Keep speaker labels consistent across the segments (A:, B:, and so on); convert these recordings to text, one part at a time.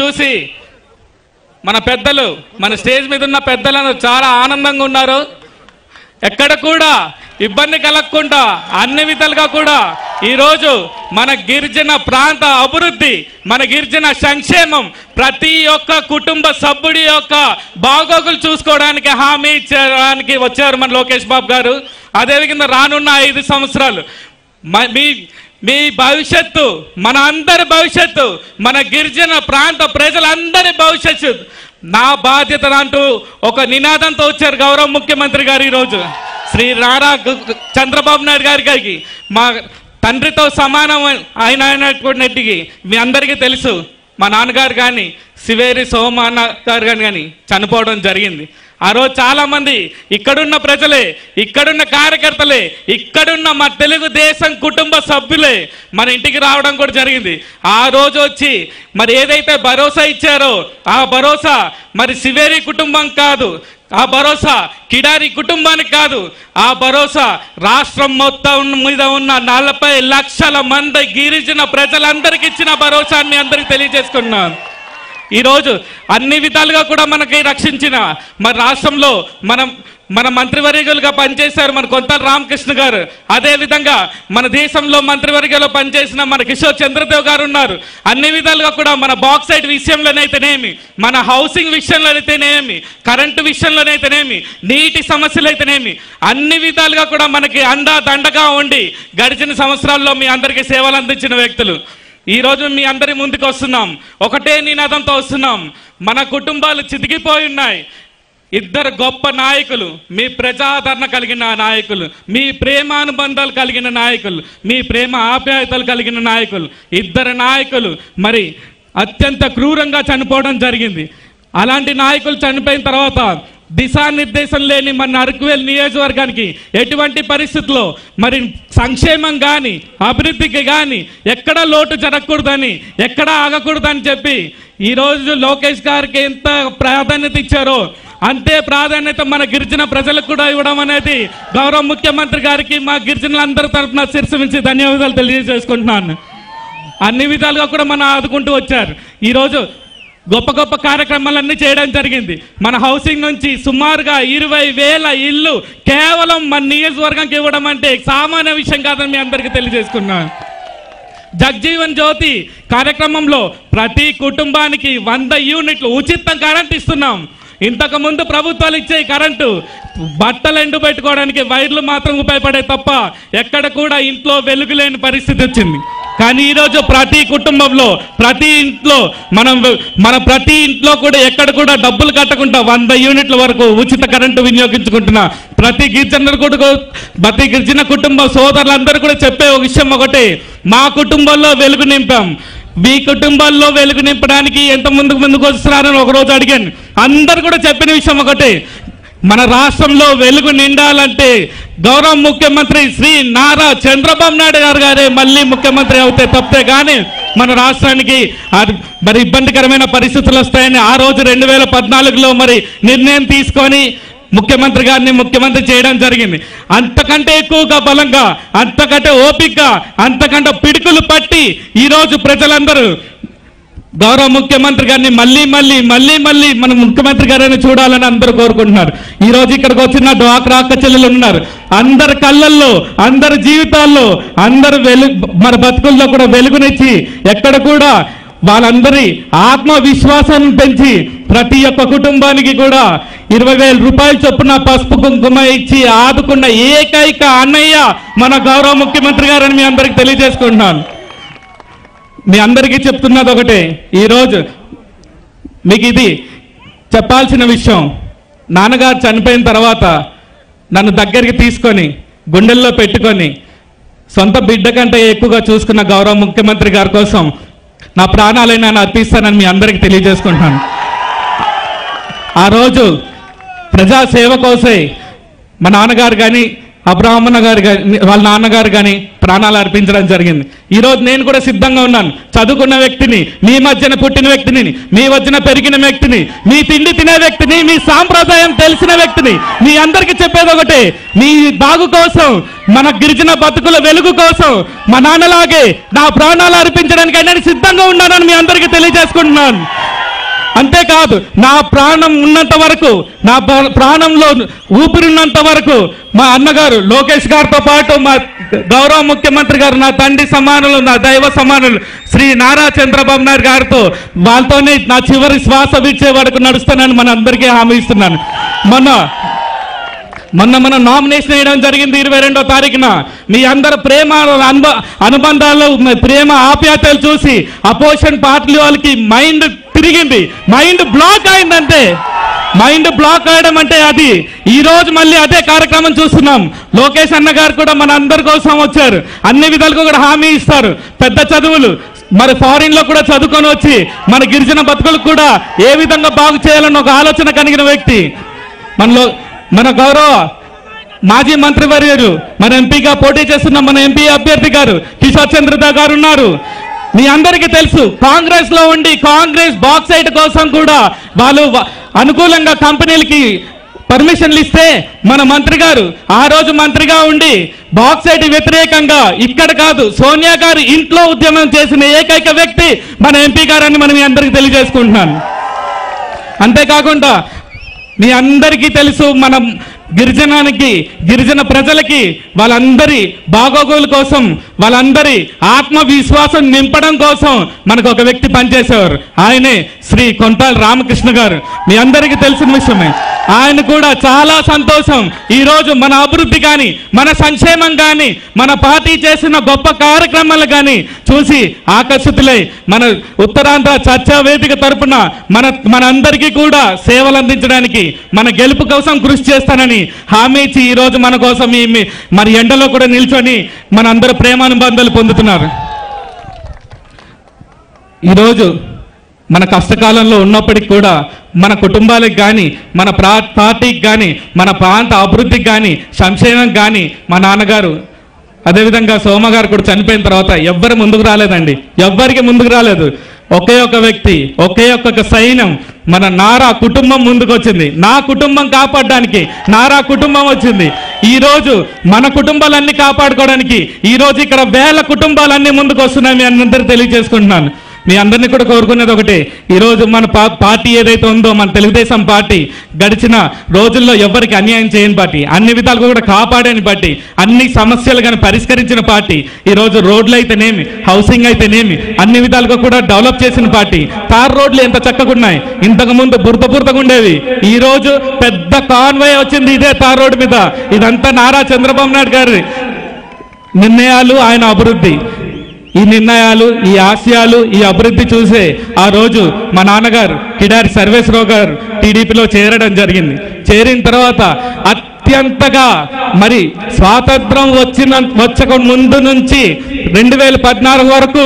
A: చూసి మన పెద్దలు మన స్టేజ్ మీద ఉన్న పెద్దలను చాలా ఆనందంగా ఉన్నారు. ఎక్కడ కూడా ఇబ్బంది కలగకుండా అన్ని విధాలుగా కూడా ఈరోజు మన గిరిజన ప్రాంత అభివృద్ధి మన గిరిజన సంక్షేమం ప్రతి ఒక్క కుటుంబ సభ్యుడి యొక్క బాగోగులు చూసుకోవడానికి హామీ ఇచ్చడానికి వచ్చారు మన లోకేష్ బాబు గారు. అదేవిధంగా రానున్న ఐదు సంవత్సరాలు మ- మీ భవిష్యత్తు మన అందరి భవిష్యత్తు మన గిరిజన ప్రాంత ప్రజలందరి భవిష్యత్తు. నా బాధ్యత అంటూ ఒక నినాదంతో వచ్చారు గౌరవ ముఖ్యమంత్రి గారు ఈరోజు. శ్రీ రారా చంద్రబాబు నాయుడు గారి గారికి. మా తండ్రితో సమానం ఆయన అయినటువంటికి మీ అందరికీ తెలుసు. మా నాన్నగారు కానీ శివేరి సోమన్న గారు కానీ కానీ చనిపోవడం జరిగింది. ఆ రోజు చాలా మంది ఇక్కడున్న ప్రజలే ఇక్కడున్న కార్యకర్తలే ఇక్కడున్న మా తెలుగుదేశం కుటుంబ సభ్యులే మన ఇంటికి రావడం కూడా జరిగింది. ఆ రోజు వచ్చి మరి ఏదైతే భరోసా ఇచ్చారో ఆ భరోసా మరి శివేరి కుటుంబం కాదు ఆ భరోసా కిడారి కుటుంబానికి కాదు ఆ భరోసా రాష్ట్రం మొత్తం మీద ఉన్న నలభై లక్షల మంది గిరిజన ప్రజలందరికీ ఇచ్చిన భరోసా అని అందరికీ తెలియజేసుకున్నాను ఈరోజు అన్ని విధాలుగా కూడా మనకి రక్షించిన మన రాష్ట్రంలో మనం మన మంత్రివర్యులుగా పనిచేశారు మన కొంత రామకృష్ణ గారు. అదే విధంగా మన దేశంలో మంత్రివర్గంలో పనిచేసిన మన కిషోర్ చంద్రదేవ్ గారు ఉన్నారు. అన్ని విధాలుగా కూడా మన బాక్సైట్ విషయంలోనైతేనేమి మన హౌసింగ్ విషయంలోనైతేనేమి కరెంటు విషయంలోనైతేనేమి నీటి సమస్యలు అయితేనేమి అన్ని విధాలుగా కూడా మనకి అండా దండగా ఉండి గడిచిన సంవత్సరాల్లో మీ అందరికీ సేవలు అందించిన వ్యక్తులు. ఈ రోజు మీ అందరి ముందుకు వస్తున్నాం. ఒకటే నినాదంతో వస్తున్నాం. మన కుటుంబాలు చితికిపోయి ఉన్నాయి. ఇద్దరు గొప్ప నాయకులు మీ ప్రజాదరణ కలిగిన నాయకులు మీ ప్రేమానుబంధాలు కలిగిన నాయకులు మీ ప్రేమ ఆప్యాయతలు కలిగిన నాయకులు ఇద్దరు నాయకులు మరి అత్యంత క్రూరంగా చనిపోవడం జరిగింది. అలాంటి నాయకులు చనిపోయిన తర్వాత దిశానిర్దేశం లేని మన అరకువేల్ నియోజకవర్గానికి ఎటువంటి పరిస్థితుల్లో మరి సంక్షేమం కానీ అభివృద్ధికి కానీ ఎక్కడ లోటు జరగకూడదని ఎక్కడ ఆగకూడదని చెప్పి ఈరోజు లోకేష్ గారికి ఎంత ప్రాధాన్యత ఇచ్చారో అంతే ప్రాధాన్యత మన గిరిజన ప్రజలకు కూడా ఇవ్వడం అనేది గౌరవ ముఖ్యమంత్రి గారికి మా గిరిజనులందరి తరఫున శిరసించి నుంచి ధన్యవాదాలు తెలియజేసుకుంటున్నాను. అన్ని విధాలుగా కూడా మనం ఆదుకుంటూ వచ్చారు. ఈరోజు గొప్ప గొప్ప కార్యక్రమాలన్నీ చేయడం జరిగింది. మన హౌసింగ్ నుంచి సుమారుగా ఇరవై వేల ఇల్లు కేవలం మన నియోజకవర్గంకి ఇవ్వడం అంటే సామాన్య విషయం కాదని మీ అందరికీ తెలియజేసుకున్నా. జగ్జీవన్ జ్యోతి కార్యక్రమంలో ప్రతి కుటుంబానికి వంద యూనిట్లు ఉచితం కరెంట్ ఇస్తున్నాం. ఇంతకు ముందు ప్రభుత్వాలు ఇచ్చే కరెంటు బట్టలు ఎండు పెట్టుకోవడానికి వైర్లు మాత్రం ఉపయోగపడే తప్ప ఎక్కడ కూడా ఇంట్లో వెలుగు లేని పరిస్థితి వచ్చింది. కానీ ఈరోజు ప్రతి కుటుంబంలో ప్రతి ఇంట్లో మనం మన ప్రతి ఇంట్లో కూడా ఎక్కడ కూడా డబ్బులు కట్టకుండా వంద యూనిట్ల వరకు ఉచిత కరెంటు వినియోగించుకుంటున్న ప్రతి గిరిజనులు కూడా ప్రతి గిరిజన కుటుంబ సోదరులందరూ కూడా చెప్పే ఒక విషయం ఒకటి. మా కుటుంబంలో వెలుగు నింపాం. మీ కుటుంబాల్లో వెలుగు నింపడానికి ఎంత ముందుకు ముందుకు వస్తున్నారని ఒకరోజు అడిగాను. అందరు కూడా చెప్పిన విషయం ఒకటి. మన రాష్ట్రంలో వెలుగు నిండాలంటే గౌరవ ముఖ్యమంత్రి శ్రీ నారా చంద్రబాబు నాయుడు గారు గారే మళ్ళీ ముఖ్యమంత్రి అవుతే తప్పే కానీ మన రాష్ట్రానికి మరి ఇబ్బందికరమైన పరిస్థితులు వస్తాయని ఆ రోజు రెండు వేల పద్నాలుగులో మరి నిర్ణయం తీసుకొని ముఖ్యమంత్రి గారిని ముఖ్యమంత్రి చేయడం జరిగింది. అంతకంటే ఎక్కువగా బలంగా అంతకంటే ఓపికగా అంతకంటే పిడుకులు పట్టి ఈరోజు ప్రజలందరూ గౌరవ ముఖ్యమంత్రి గారిని మళ్ళీ మళ్ళీ మళ్ళీ మళ్ళీ మన ముఖ్యమంత్రి గారిని చూడాలని అందరూ కోరుకుంటున్నారు. ఈ రోజు ఇక్కడికి వచ్చిన డ్వాక్రా అక్క చెల్లెలు ఉన్నారు. అందరి కళ్ళల్లో అందరి జీవితాల్లో అందరు వెలుగు మన బతుకుల్లో కూడా వెలుగునిచ్చి ఎక్కడ కూడా వాళ్ళందరి ఆత్మవిశ్వాసాన్ని పెంచి ప్రతి ఒక్క కుటుంబానికి కూడా ఇరవై వేల రూపాయలు చొప్పున పసుపు కుంకుమ ఇచ్చి ఆదుకున్న ఏకైక అన్నయ్య మన గౌరవ ముఖ్యమంత్రి గారని మీ అందరికి తెలియజేసుకుంటున్నాను. మీ అందరికీ చెప్తున్నది ఒకటే. ఈరోజు మీకు ఇది చెప్పాల్సిన విషయం. నాన్నగారు చనిపోయిన తర్వాత నన్ను దగ్గరికి తీసుకొని గుండెల్లో పెట్టుకొని సొంత బిడ్డ కంటే ఎక్కువగా చూసుకున్న గౌరవ ముఖ్యమంత్రి గారి కోసం నా ప్రాణాలైనా నేను అర్పిస్తానని మీ అందరికీ తెలియజేసుకుంటాను ఆ రోజు ప్రజాసేవ కోసే మా నాన్నగారు కానీ అబ్రాహ్మణ గారు కానీ వాళ్ళ నాన్నగారు కానీ ప్రాణాలు అర్పించడం జరిగింది. ఈరోజు నేను కూడా సిద్ధంగా ఉన్నాను. చదువుకున్న వ్యక్తిని మీ మధ్యన పుట్టిన వ్యక్తిని మీ మధ్యన పెరిగిన వ్యక్తిని మీ తిండి తినే వ్యక్తిని మీ సాంప్రదాయం తెలిసిన వ్యక్తిని మీ అందరికీ చెప్పేది ఒకటే మీ బాగు కోసం మన గిరిజన బతుకుల వెలుగు కోసం మా నాన్నలాగే నా ప్రాణాలు అర్పించడానికి నేను సిద్ధంగా ఉన్నానని మీ అందరికీ తెలియజేసుకుంటున్నాను. అంతేకాదు నా ప్రాణం ఉన్నంత వరకు నా ప్రాణంలో ఊపిరిన్నంత వరకు మా అన్నగారు లోకేష్ గారితో పాటు మా గౌరవ ముఖ్యమంత్రి గారు నా తండ్రి సమానులు నా దైవ సమానులు శ్రీ నారా చంద్రబాబు నాయుడు గారితో వాళ్ళతోనే నా చివరి శ్వాస విడిచే వరకు నడుస్తానని మన అందరికీ హామీ ఇస్తున్నాను. మొన్న మొన్న మనం నామినేషన్ వేయడం జరిగింది ఇరవై రెండో తారీఖున. మీ అందరు ప్రేమ అనుబ అనుబంధాలు ప్రేమ ఆప్యాయతలు చూసి అపోజిషన్ పార్టీ వాళ్ళకి మైండ్ తిరిగింది మైండ్ బ్లాక్ అయిందంటే మైండ్ బ్లాక్ అయ్యడం అంటే అది. ఈ రోజు మళ్ళీ అదే కార్యక్రమం చూస్తున్నాం. లోకేష్ అన్న గారు కూడా మన అందరి కోసం వచ్చారు. అన్ని విధాలుగా కూడా హామీ ఇస్తారు. పెద్ద చదువులు. మరి ఫారిన్లో కూడా చదువుకొని వచ్చి మన గిరిజన బతుకులకు కూడా ఏ విధంగా బాగు చేయాలన్న ఒక ఆలోచన కలిగిన వ్యక్తి. మనలో మన గౌరవ మాజీ మంత్రి వర్యులు మన ఎంపీగా పోటీ చేస్తున్న మన ఎంపీ అభ్యర్థి గారు కిషోర్ చంద్రదా గారు ఉన్నారు. మీ అందరికీ తెలుసు కాంగ్రెస్లో ఉండి కాంగ్రెస్ బాక్సైట్ కోసం కూడా వాళ్ళు అనుకూలంగా కంపెనీలకి పర్మిషన్లు ఇస్తే మన మంత్రి గారు ఆ రోజు మంత్రిగా ఉండి బాక్సైట్ వ్యతిరేకంగా ఇక్కడ కాదు సోనియా గారు ఇంట్లో ఉద్యమం చేసిన ఏకైక వ్యక్తి మన ఎంపీ గారని మనం మీ అందరికీ తెలియజేసుకుంటున్నాను. అంతేకాకుండా మీ అందరికీ తెలుసు మనం గిరిజనానికి గిరిజన ప్రజలకి వాళ్ళందరి బాగోగుల కోసం వాళ్ళందరి ఆత్మవిశ్వాసం నింపడం కోసం మనకు ఒక వ్యక్తి పనిచేసేవారు. ఆయనే శ్రీ కొంటాల రామకృష్ణ గారు. మీ అందరికీ తెలిసిన విషయమే. ఆయన కూడా చాలా సంతోషం. ఈ రోజు మన అభివృద్ధి కానీ మన సంక్షేమం కానీ మన పార్టీ చేసిన గొప్ప కార్యక్రమాలు కానీ చూసి ఆకర్షితులై మన ఉత్తరాంధ్ర చర్చా వేదిక తరపున మన మనందరికీ కూడా సేవలు అందించడానికి మన గెలుపు కోసం కృషి చేస్తానని హామీ ఇచ్చి ఈ రోజు మన కోసం ఈ మరి ఎండలో కూడా నిల్చొని మన అందరూ ప్రేమానుబంధాలు పొందుతున్నారు. ఈరోజు మన కష్టకాలంలో ఉన్నప్పటికీ కూడా మన కుటుంబాలకు కానీ మన ప్రా పార్టీకి కానీ మన ప్రాంత అభివృద్ధికి కానీ సంక్షేమం కానీ మా నాన్నగారు అదేవిధంగా సోమ గారు కూడా చనిపోయిన తర్వాత ఎవ్వరు ముందుకు రాలేదండి. ఎవ్వరికి ముందుకు రాలేదు. ఒకే ఒక వ్యక్తి ఒకే ఒక్క సైన్యం మన నారా కుటుంబం ముందుకొచ్చింది. నా కుటుంబం కాపాడడానికి నారా కుటుంబం వచ్చింది. ఈరోజు మన కుటుంబాలన్నీ కాపాడుకోవడానికి ఈ రోజు ఇక్కడ వేల కుటుంబాలన్నీ ముందుకు వస్తున్నాయి మీ అందరూ తెలియజేసుకుంటున్నాను. మీ అందరినీ కూడా కోరుకునేది ఒకటి. ఈరోజు మన పా- పార్టీ ఏదైతే ఉందో మన తెలుగుదేశం పార్టీ గడిచిన రోజుల్లో ఎవరికి అన్యాయం చేయని పార్టీ అన్ని విధాలుగా కూడా కాపాడని పార్టీ అన్ని సమస్యలు కానీ పరిష్కరించిన పార్టీ ఈ రోజు రోడ్లు అయితేనేమి హౌసింగ్ అయితేనేమి అన్ని విధాలుగా కూడా డెవలప్ చేసిన పార్టీ. తార్ రోడ్లు ఎంత చక్కగా ఉన్నాయి. ఇంతకుముందు బురద బురదగా ఉండేవి. ఈ రోజు పెద్ద కాన్వాయ్ వచ్చింది ఇదే తార్ రోడ్డు మీద. ఇదంతా నారా చంద్రబాబు నాయుడు గారి నిర్ణయాలు ఆయన అభివృద్ధి. ఈ నిర్ణయాలు ఈ ఆశయాలు ఈ అభివృద్ధి చూసే ఆ రోజు మా నాన్నగారు కిడారి సర్వేశ్వరరావు గారు టీడీపీలో చేరడం జరిగింది. చేరిన తర్వాత అత్యంతగా మరి స్వాతంత్రం వచ్చిన వచ్చక ముందు నుంచి రెండు వేల పద్నాలుగు వరకు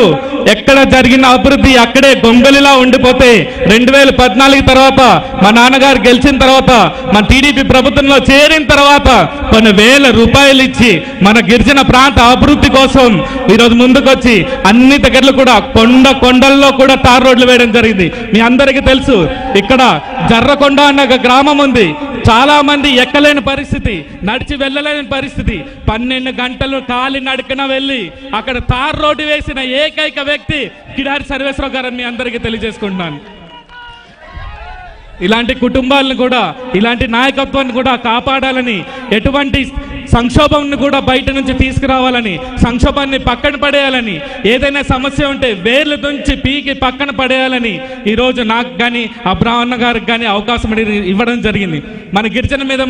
A: ఎక్కడ జరిగిన అభివృద్ధి అక్కడే గొంగలిలా ఉండిపోతే రెండు వేల పద్నాలుగు తర్వాత మా నాన్నగారు గెలిచిన తర్వాత మన టీడీపీ ప్రభుత్వంలో చేరిన తర్వాత కొన్ని వేల రూపాయలు ఇచ్చి మన గిరిజన ప్రాంత అభివృద్ధి కోసం ఈరోజు ముందుకొచ్చి అన్ని దగ్గరలు కూడా కొండ కొండల్లో కూడా తార్ రోడ్లు వేయడం జరిగింది. మీ అందరికీ తెలుసు ఇక్కడ జర్రకొండ అన్న ఒక గ్రామం ఉంది. చాలా మంది ఎక్కలేని పరిస్థితి నడిచి వెళ్ళలేని పరిస్థితి. పన్నెండు గంటలు కాలి నడకన వెళ్ళి అక్కడ తార్ రోడ్డు వేసిన ఏకైక వ్యక్తి కిడారి సర్వేశ్వరరావు గారని మీ అందరికీ తెలియజేసుకుంటున్నాను. ఇలాంటి కుటుంబాలను కూడా ఇలాంటి నాయకత్వాన్ని కూడా కాపాడాలని ఎటువంటి సంక్షోభంని కూడా బయట నుంచి తీసుకురావాలని సంక్షోభాన్ని పక్కన పడేయాలని ఏదైనా సమస్య ఉంటే వేర్లు నుంచి పీకి పక్కన పడేయాలని ఈరోజు నాకు కానీ అబ్రాహ్మణ గారికి కానీ అవకాశం ఇవ్వడం జరిగింది. మన గిరిజన మీద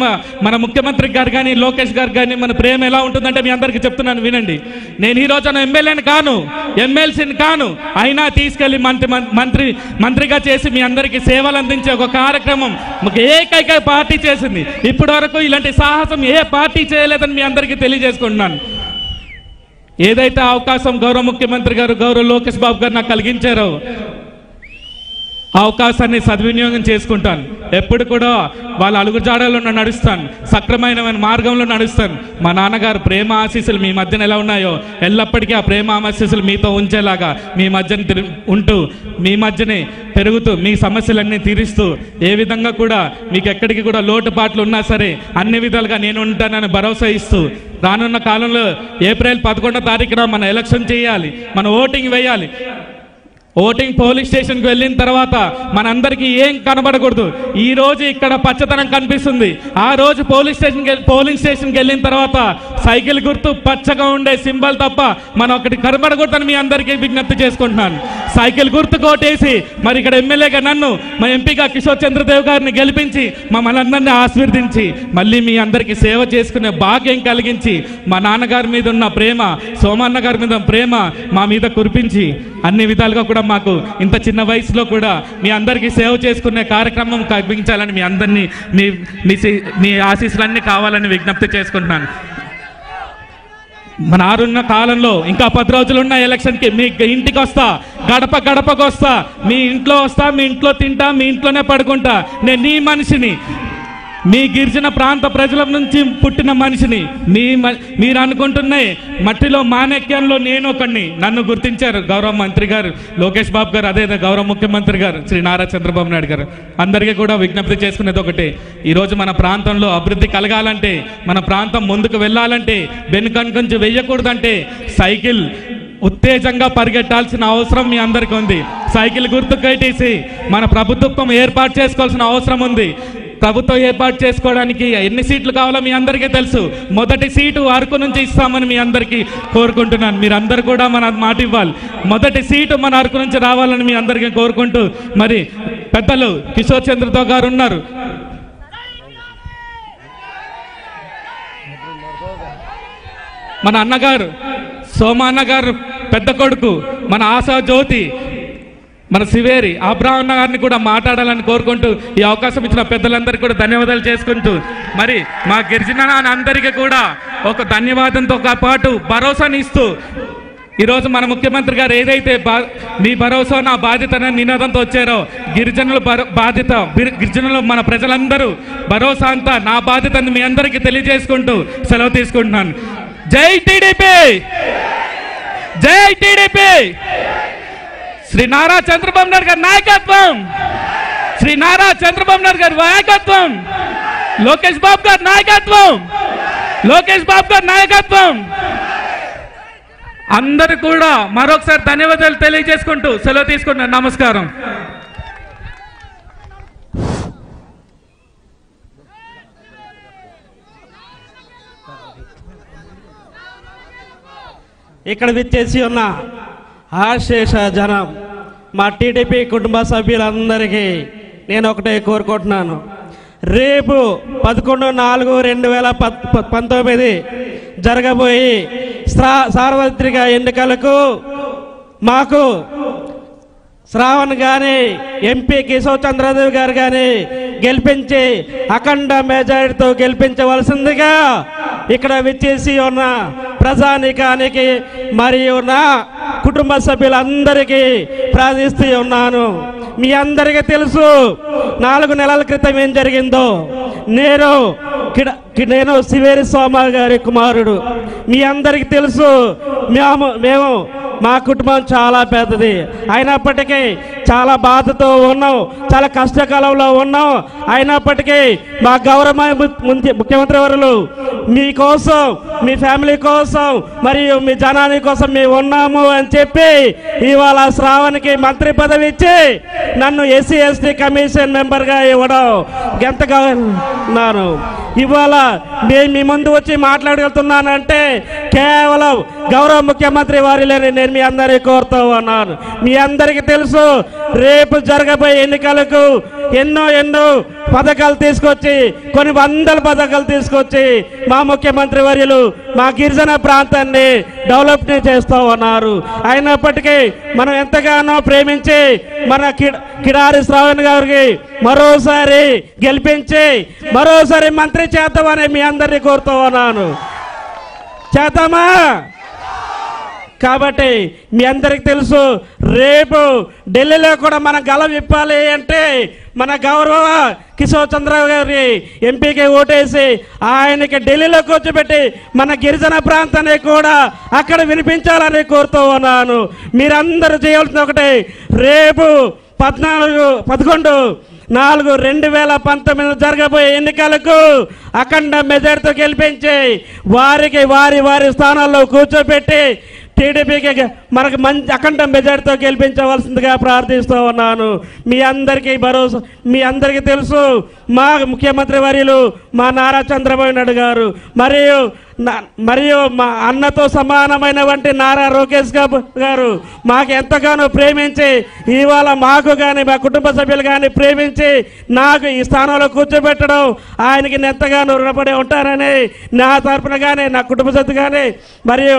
A: మన ముఖ్యమంత్రి గారు కానీ లోకేష్ గారు కానీ మన ప్రేమ ఎలా ఉంటుందంటే మీ అందరికీ చెప్తున్నాను వినండి. నేను ఈ ఎమ్మెల్యేని కాను ఎమ్మెల్సీని కాను అయినా తీసుకెళ్ళి మంత్రి మంత్రి మంత్రిగా చేసి మీ అందరికీ సేవలు అందించే ఒక కార్యక్రమం ఏకైక పార్టీ చేసింది. ఇప్పటి వరకు ఇలాంటి సాహసం ఏ పార్టీ చేయలేదని మీ అందరికీ తెలియజేసుకుంటున్నాను. ఏదైతే అవకాశం గౌరవ ముఖ్యమంత్రి గారు గౌరవ లోకేష్ బాబు గారు నాకు కలిగించారో అవకాశాన్ని సద్వినియోగం చేసుకుంటాను. ఎప్పుడు కూడా వాళ్ళ అలుగుజాడలో నడుస్తాను. సక్రమైన మార్గంలో నడుస్తాను. మా నాన్నగారు ప్రేమ ఆశీస్సులు మీ మధ్యన ఎలా ఉన్నాయో ఎల్లప్పటికీ ఆ ప్రేమ ఆశీస్సులు మీతో ఉంచేలాగా మీ మధ్యన తిరు- ఉంటూ మీ మధ్యనే పెరుగుతూ మీ సమస్యలన్నీ తీరుస్తూ ఏ విధంగా కూడా మీకు ఎక్కడికి కూడా లోటుపాట్లు ఉన్నా సరే అన్ని విధాలుగా నేను ఉంటానని భరోసా ఇస్తూ రానున్న కాలంలో ఏప్రిల్ పదకొండో తారీఖున మన ఎలక్షన్ చేయాలి. మన ఓటింగ్ వేయాలి. ఓటింగ్ పోలీస్ స్టేషన్కి వెళ్ళిన తర్వాత మనందరికీ ఏం కనబడకూడదు. ఈ రోజు ఇక్కడ పచ్చదనం కనిపిస్తుంది. ఆ రోజు పోలీస్ స్టేషన్కి పోలింగ్ స్టేషన్కి వెళ్ళిన తర్వాత సైకిల్ గుర్తు పచ్చగా ఉండే సింబల్ తప్ప మనం ఒకటి కనబడకూడదని మీ అందరికీ విజ్ఞప్తి చేసుకుంటున్నాను. సైకిల్ గుర్తు కోటేసి మరి ఇక్కడ ఎమ్మెల్యేగా నన్ను మా ఎంపీగా కిషోర్ చంద్రదేవ్ గారిని గెలిపించి మమ్మల్ని అందరినీ ఆశీర్వదించి మళ్ళీ మీ అందరికీ సేవ చేసుకునే భాగ్యం కలిగించి మా నాన్నగారి మీద ఉన్న ప్రేమ సోమన్న గారి మీద ప్రేమ మా మీద కురిపించి అన్ని విధాలుగా కూడా మాకు ఇంత చిన్న వయసులో కూడా మీ అందరికీ సేవ చేసుకునే కార్యక్రమం కల్పించాలని మీ అందరినీ మీ మీ ఆశీస్సులన్నీ కావాలని విజ్ఞప్తి చేసుకుంటున్నాను. మన ఆరున్న కాలంలో ఇంకా పది రోజులు ఉన్న ఎలక్షన్కి మీ ఇంటికి వస్తా గడప గడపకు వస్తా మీ ఇంట్లో వస్తా మీ ఇంట్లో తింటా మీ ఇంట్లోనే పడుకుంటా. నేను నీ మనిషిని మీ గిరిజన ప్రాంత ప్రజల నుంచి పుట్టిన మనిషిని మీ మ- మీరు అనుకుంటున్నాయి. మట్టిలో మాణిక్యంలో నేను ఒకడిని నన్ను గుర్తించారు గౌరవ మంత్రి గారు లోకేష్ బాబు గారు అదే గౌరవ ముఖ్యమంత్రి గారు శ్రీ నారా చంద్రబాబు నాయుడు గారు. అందరికీ కూడా విజ్ఞప్తి చేసుకునేది ఒకటి. ఈరోజు మన ప్రాంతంలో అభివృద్ధి కలగాలంటే మన ప్రాంతం ముందుకు వెళ్ళాలంటే వెనుకనుకొంచి వెయ్యకూడదంటే సైకిల్ ఉత్తేజంగా పరిగెట్టాల్సిన అవసరం మీ అందరికీ ఉంది. సైకిల్ గుర్తు కట్టేసి మన ప్రభుత్వం ఏర్పాటు చేసుకోవాల్సిన అవసరం ఉంది. ప్రభుత్వం ఏర్పాటు చేసుకోవడానికి ఎన్ని సీట్లు కావాలో మీ అందరికీ తెలుసు. మొదటి సీటు అరకు నుంచి ఇస్తామని మీ అందరికీ కోరుకుంటున్నాను. మీరందరూ కూడా మన మాట ఇవ్వాలి. మొదటి సీటు మన అరకు నుంచి రావాలని మీ అందరికీ కోరుకుంటూ మరి పెద్దలు కిషోర్ చంద్రతో గారు ఉన్నారు. మన అన్నగారు సోమాన్న గారు పెద్ద కొడుకు మన ఆశా జ్యోతి మన శివేరి అబ్రాహ్మణ గారిని కూడా మాట్లాడాలని కోరుకుంటూ ఈ అవకాశం ఇచ్చిన పెద్దలందరికీ కూడా ధన్యవాదాలు చేసుకుంటూ మరి మా గిరిజన అందరికీ కూడా ఒక ధన్యవాదంతో పాటు భరోసానిస్తూ ఈరోజు మన ముఖ్యమంత్రి గారు ఏదైతే బా మీ భరోసా నా బాధ్యత అనే నినాదంతో వచ్చారో గిరిజనుల భరో- బాధ్యత గిరి- గిరిజనులు మన ప్రజలందరూ భరోసా అంతా నా బాధ్యతని మీ అందరికీ తెలియజేసుకుంటూ సెలవు తీసుకుంటున్నాను. జై టీడీపీ! జై టీడీపీ! శ్రీ నారా చంద్రబాబు నాయుడు గారి నాయకత్వం. శ్రీ నారా చంద్రబాబు నాయుడు గారి నాయకత్వం లోకేష్ బాబు గారి నాయకత్వం. లోకేష్ బాబు గారి నాయకత్వం. అందరు కూడా మరొకసారి ధన్యవాదాలు తెలియజేసుకుంటూ సెలవు తీసుకుంటున్నాను. నమస్కారం.
B: ఇక్కడ విచ్చేసి ఉన్న ఆశేష జనం మా టీడీపీ కుటుంబ సభ్యులందరికీ నేను ఒకటే కోరుకుంటున్నాను. రేపు పదకొండు నాలుగు రెండు వేల ప- పంతొమ్మిది జరగబోయి స్రా సార్వత్రిక ఎన్నికలకు మాకు శ్రావణ్ కానీ ఎంపీ కిశోర్ చంద్రదేవ్ గారు కానీ గెలిపించి అఖండ మెజారిటీతో గెలిపించవలసిందిగా ఇక్కడ విచ్చేసి ఉన్న ప్రజానికానికి మరియు నా కుటుంబ సభ్యులందరికీ ప్రార్థిస్తూ ఉన్నాను. మీ అందరికీ తెలుసు నాలుగు నెలల క్రితం ఏం జరిగిందో. నేను కిడ నేను శివేరి సోమ గారి కుమారుడు. మీ అందరికీ తెలుసు మేము మేము మా కుటుంబం చాలా పెద్దది. అయినప్పటికీ చాలా బాధతో ఉన్నాం చాలా కష్టకాలంలో ఉన్నాం అయినప్పటికీ మా గౌరవ ముఖ్యమంత్రి వర్యులు మీకోసం మీ ఫ్యామిలీ కోసం మరియు మీ జనాని కోసం మేము ఉన్నాము అని చెప్పి ఇవాళ శ్రావణ్కి మంత్రి పదవి ఇచ్చి నన్ను ఎస్సీ ఎస్టీ కమిషన్ మెంబర్గా ఇవ్వడం ఎంతగా ఉన్నాను ఇవాళ మేము మీ ముందు వచ్చి మాట్లాడగలుగుతున్నానంటే కేవలం గౌరవ ముఖ్యమంత్రి వారిలోనే నేను మీ అందరికీ కోరుతూ ఉన్నాను. మీ అందరికీ తెలుసు రేపు జరగబోయే ఎన్నికలకు ఎన్నో ఎన్నో పథకాలు తీసుకొచ్చి కొన్ని వందల పథకాలు తీసుకొచ్చి మా ముఖ్యమంత్రి వర్యులు మా గిరిజన ప్రాంతాన్ని డెవలప్ చేస్తూ ఉన్నారు. అయినప్పటికీ మనం ఎంతగానో ప్రేమించి మన కిడారి శ్రావణ్ గారికి మరోసారి గెలిపించి మరోసారి మంత్రి చేద్దామని మీ అందరినీ కోరుతూ ఉన్నాను. చేద్దామా? కాబట్టి మీ అందరికి తెలుసు రేపు ఢిల్లీలో కూడా మన గల విప్పాలి అంటే మన గౌరవ కిషోర్ చంద్రరావు గారి ఎంపీకి ఓటేసి ఆయనకి ఢిల్లీలో కూర్చోబెట్టి మన గిరిజన ప్రాంతాన్ని కూడా అక్కడ వినిపించాలని కోరుతూ ఉన్నాను. మీరందరూ చేయాల్సిన ఒకటి రేపు పద్నాలుగు పదకొండు నాలుగు రెండు వేల పంతొమ్మిది జరగబోయే ఎన్నికలకు అఖండ మెజార్టీతో గెలిపించి వారికి వారి వారి స్థానాల్లో కూర్చోబెట్టి టీడీపీకి మనకు మంచి అఖండ మెజార్టీతో గెలిపించవలసిందిగా ప్రార్థిస్తూ ఉన్నాను. మీ అందరికీ భరోసా మీ అందరికీ తెలుసు మా ముఖ్యమంత్రి వర్యులు మా నారా చంద్రబాబు నాయుడు గారు. మరియు నా- మరియు మా అన్నతో సమానమైన వంటి నారా లోకేష్ గారు. మాకు ఎంతగానో ప్రేమించి ఇవాళ మాకు కానీ మా కుటుంబ సభ్యులు కానీ ప్రేమించి నాకు ఈ స్థానంలో కూర్చోబెట్టడం ఆయనకి నేను ఎంతగానో రుణపడి ఉంటానని నా తరపున కానీ నా కుటుంబ సభ్యులు కానీ మరియు